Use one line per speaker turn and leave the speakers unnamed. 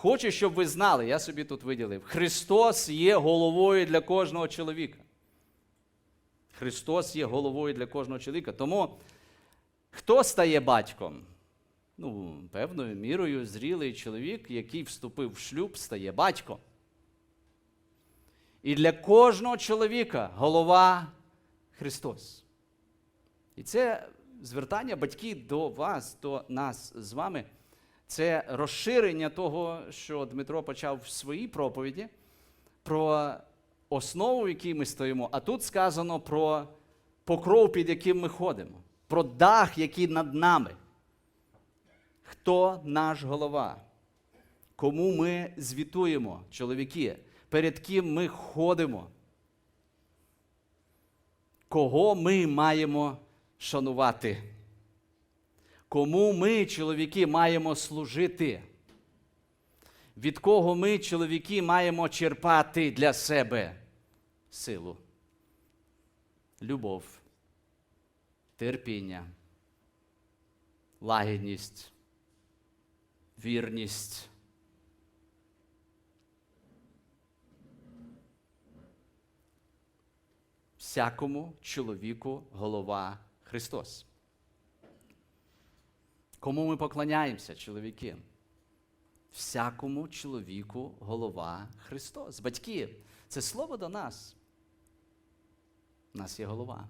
Хочу, щоб ви знали, я собі тут виділив. Христос є головою для кожного чоловіка. Христос є головою для кожного чоловіка. Тому хто стає батьком? Ну, певною мірою зрілий чоловік, який вступив в шлюб, стає батьком. І для кожного чоловіка голова Христос. І це звертання батьків до вас, до нас з вами. Це розширення того, що Дмитро почав в своїй проповіді, про основу, в якій ми стоїмо. А тут сказано про покров, під яким ми ходимо, про дах, який над нами. Хто наш голова? Кому ми звітуємо, чоловіки? Перед ким ми ходимо? Кого ми маємо шанувати? Кому ми, чоловіки, маємо служити? Від кого ми, чоловіки, маємо черпати для себе силу? Любов, терпіння, лагідність, вірність. Всякому чоловіку голова Христос. Кому ми поклоняємося, чоловіки? Всякому чоловіку голова Христос. Батьки, це слово до нас. У нас є голова.